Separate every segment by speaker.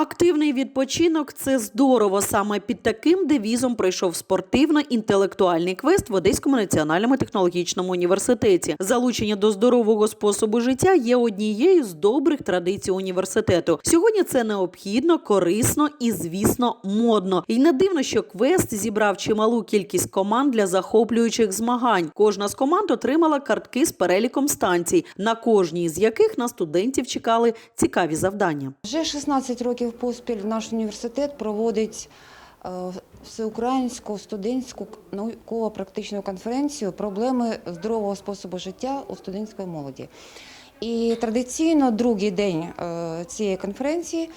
Speaker 1: Активний відпочинок це здорово. Саме під таким девізом пройшов спортивно-інтелектуальний квест в Одеському національному технологічному університеті. Залучення до здорового способу життя є однією з добрих традицій університету. Сьогодні це необхідно, корисно і, звісно, модно. І не дивно, що квест зібрав чималу кількість команд для захоплюючих змагань. Кожна з команд отримала картки з переліком станцій, на кожній з яких на студентів чекали цікаві завдання.
Speaker 2: Вже 16 років поспіль наш університет проводить е, всеукраїнську студентську науково-практичну конференцію Проблеми здорового способу життя у студентської молоді. І традиційно другий день е, цієї конференції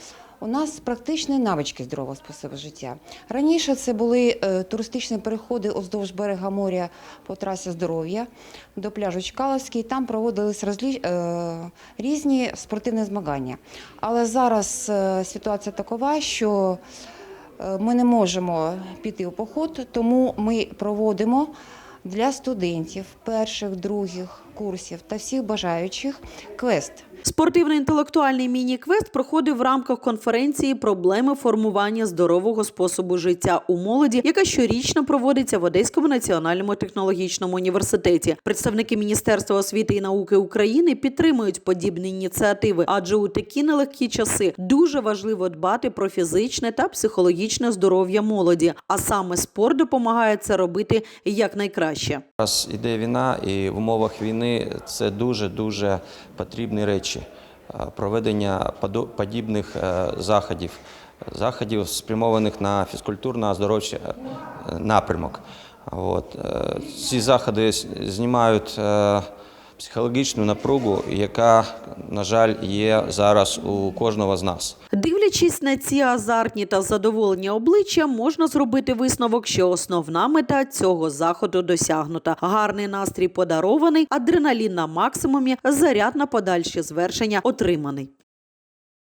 Speaker 2: у нас практичні навички здорового способу життя. Раніше це були е, туристичні переходи уздовж берега моря по трасі здоров'я до пляжу Чкаловський. Там проводились розлі... е, різні спортивні змагання. Але зараз е, ситуація такова, що ми не можемо піти у поход, тому ми проводимо для студентів перших, других курсів та всіх бажаючих квест.
Speaker 1: Спортивно-інтелектуальний міні-квест проходив в рамках конференції Проблеми формування здорового способу життя у молоді, яка щорічно проводиться в Одеському національному технологічному університеті. Представники Міністерства освіти і науки України підтримують подібні ініціативи, адже у такі нелегкі часи дуже важливо дбати про фізичне та психологічне здоров'я молоді. А саме спорт допомагає це робити якнайкраще.
Speaker 3: Зараз іде війна, і в умовах війни це дуже дуже потрібні речі. Е, Проведення подібних е, заходів, заходів спрямованих на фізкультурно-оздоровчий е, напрямок. От. Ці заходи знімають психологічну напругу, яка, на жаль, є зараз у кожного з нас.
Speaker 1: Дивлячись на ці азартні та задоволені обличчя, можна зробити висновок, що основна мета цього заходу досягнута. Гарний настрій подарований, адреналін на максимумі, заряд на подальші звершення отриманий.